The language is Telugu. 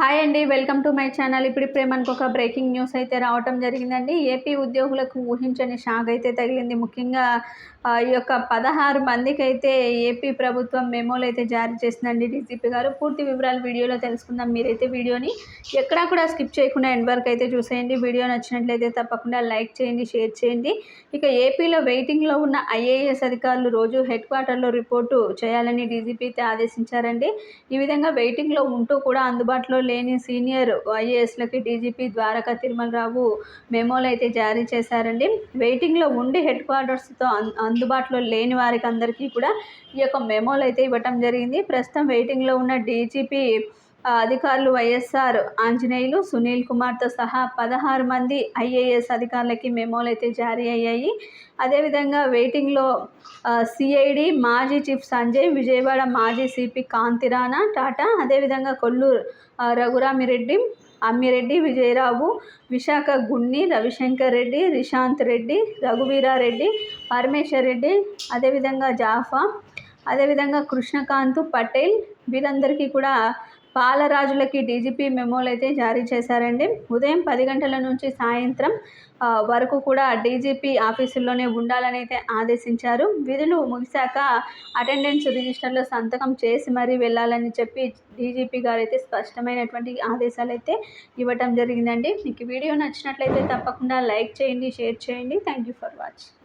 హాయ్ అండి వెల్కమ్ టు మై ఛానల్. ఇప్పుడు ఇప్పుడే మనకు ఒక బ్రేకింగ్ న్యూస్ అయితే రావటం జరిగిందండి. ఏపీ ఉద్యోగులకు ఊహించని షాక్ అయితే తగిలింది. ముఖ్యంగా ఈ యొక్క పదహారు మందికి అయితే ఏపీ ప్రభుత్వం మెమోలు అయితే జారీ చేసిందండి డీజీపీ గారు. పూర్తి వివరాలు వీడియోలో తెలుసుకుందాం. మీరైతే వీడియోని ఎక్కడా కూడా స్కిప్ చేయకుండా ఎండ్ వరకు అయితే చూసేయండి. వీడియో నచ్చినట్లయితే తప్పకుండా లైక్ చేయండి షేర్ చేయండి. ఇక ఏపీలో వెయిటింగ్లో ఉన్న ఐఏఎస్ అధికారులు రోజు హెడ్ క్వార్టర్లో రిపోర్టు చేయాలని డీజీపీ అయితే ఆదేశించారండి. ఈ విధంగా వెయిటింగ్లో ఉంటూ కూడా అందుబాటులో లేని సీనియర్ ఐఏఎస్లకి డీజీపీ ద్వారకా తిరుమలరావు మెమోలు అయితే జారీ చేశారండి. వెయిటింగ్లో ఉండి హెడ్ క్వార్టర్స్తో అందుబాటులో లేని వారికి అందరికీ కూడా ఈ యొక్క మెమోలు అయితే ఇవ్వటం జరిగింది. ప్రస్తుతం వెయిటింగ్లో ఉన్న డీజీపీ అధికారులు వైఎస్ఆర్ ఆంజనేయులు సునీల్ కుమార్తో సహా పదహారు మంది ఐఏఎస్ అధికారులకి మెమోలు అయితే జారీ అయ్యాయి. అదేవిధంగా వెయిటింగ్లో సిఐడి మాజీ చీఫ్ సంజయ్ విజయవాడ మాజీ సిపి కాంతిరాణా టాటా అదేవిధంగా కొల్లూరు రఘురామిరెడ్డి అమ్మిరెడ్డి విజయరావు విశాఖ గున్ని రవిశంకర్ రెడ్డి రిశాంత్ రెడ్డి రఘువీరారెడ్డి పరమేశ్వర్ రెడ్డి అదేవిధంగా జాఫా అదేవిధంగా కృష్ణకాంత్ పటేల్ వీరందరికీ కూడా పాలరాజులకి డీజీపీ మెమోలు అయితే జారీ చేశారండి. ఉదయం పది గంటల నుంచి సాయంత్రం వరకు కూడా డీజీపీ ఆఫీసుల్లోనే ఉండాలని అయితే ఆదేశించారు. విధులు ముగిశాక అటెండెన్స్ రిజిస్టర్లో సంతకం చేసి మరీ వెళ్ళాలని చెప్పి డీజీపీ గారు అయితే స్పష్టమైనటువంటి ఆదేశాలు అయితే ఇవ్వటం జరిగిందండి. మీకు వీడియో నచ్చినట్లయితే తప్పకుండా లైక్ చేయండి షేర్ చేయండి. Thank you for watching